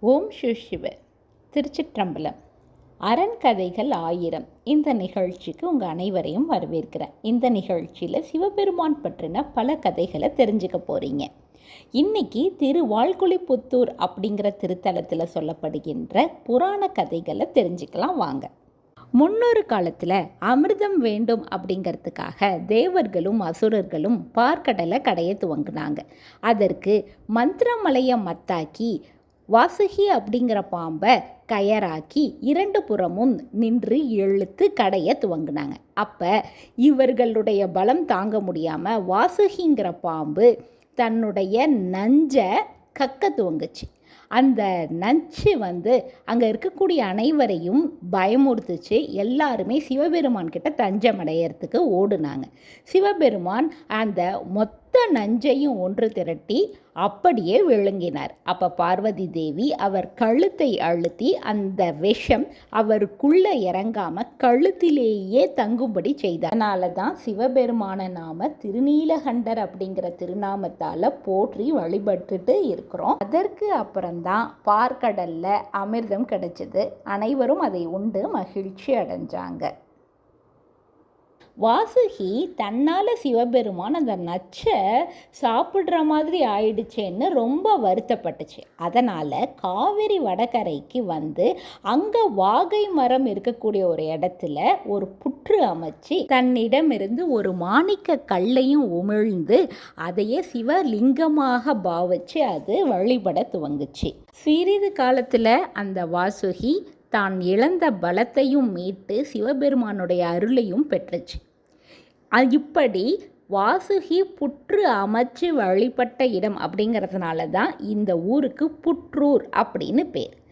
ஓம் சிவ. திருச்சிற்றம்பலம். அரண்கதைகள் ஆயிரம். இந்த நிகழ்ச்சிக்கு உங்கள் அனைவரையும் வரவேற்கிறேன். இந்த நிகழ்ச்சியில் சிவபெருமான் பற்றின பல கதைகளை தெரிஞ்சுக்க போகிறீங்க இன்னைக்கு திருவாழ்குழிப்புத்தூர் அப்படிங்கிற திருத்தலத்தில் சொல்லப்படுகின்ற புராண கதைகளை தெரிஞ்சுக்கலாம் வாங்க. முன்னொரு காலத்தில் அமிர்தம் வேண்டும் அப்படிங்கிறதுக்காக தேவர்களும் அசுரர்களும் பார்க்கடலை கடைய துவங்கினாங்க. அதற்கு மந்திரமலையை மத்தாக்கி வாசுகி அப்படிங்கிற பாம்பை கயராக்கி இரண்டு புறமும் நின்று இழுத்து கடைய துவங்கினாங்க. அப்போ இவர்களுடைய பலம் தாங்க முடியாமல் வாசுகிங்கிற பாம்பு தன்னுடைய நஞ்சை கக்க துவங்குச்சு. அந்த நஞ்சு வந்து அங்கே இருக்கக்கூடிய அனைவரையும் பயமுறுத்துச்சு. எல்லாருமே சிவபெருமான் கிட்ட தஞ்சம் அடையிறதுக்கு ஓடுனாங்க. சிவபெருமான் அந்த மொத்த நஞ்சையும் ஒன்று திரட்டி அப்படியே விழுங்கினார். அப்போ பார்வதி தேவி அவர் கழுத்தை அழுத்தி அந்த விஷம் அவருக்குள்ள இறங்காம கழுத்திலேயே தங்கும்படி செய்தார். அதனால தான் சிவபெருமான நாம திருநீலகண்டர் அப்படிங்கிற திருநாமத்தால் போற்றி வழிபட்டுட்டு இருக்கிறோம். அதற்கு அப்புறம்தான் பார்க்கடல்ல அமிர்தம் கிடைச்சது. அனைவரும் அதை உண்டு மகிழ்ச்சி அடைஞ்சாங்க. வாசுகி தன்னால் சிவபெருமான் அந்த நச்சை சாப்பிட்ற மாதிரி ஆயிடுச்சேன்னு ரொம்ப வருத்தப்பட்டுச்சு. அதனால் காவிரி வடகரைக்கு வந்து அங்கே வாகை மரம் இருக்கக்கூடிய ஒரு இடத்துல ஒரு புற்று அமைச்சு தன்னிடமிருந்து ஒரு மாணிக்க கல்லையும் உமிழ்ந்து அதையே சிவலிங்கமாக பாவிச்சு அது வழிபட துவங்குச்சு. சிறிது காலத்தில் அந்த வாசுகி தான் இழந்த பலத்தையும் மீட்டு சிவபெருமானுடைய அருளையும் பெற்றுச்சு. இப்படி வாசுகி புற்று அமைச்சு வழிபட்ட இடம் அப்படிங்கிறதுனால தான் இந்த ஊருக்கு புற்றூர் அப்படின்னு பேர்.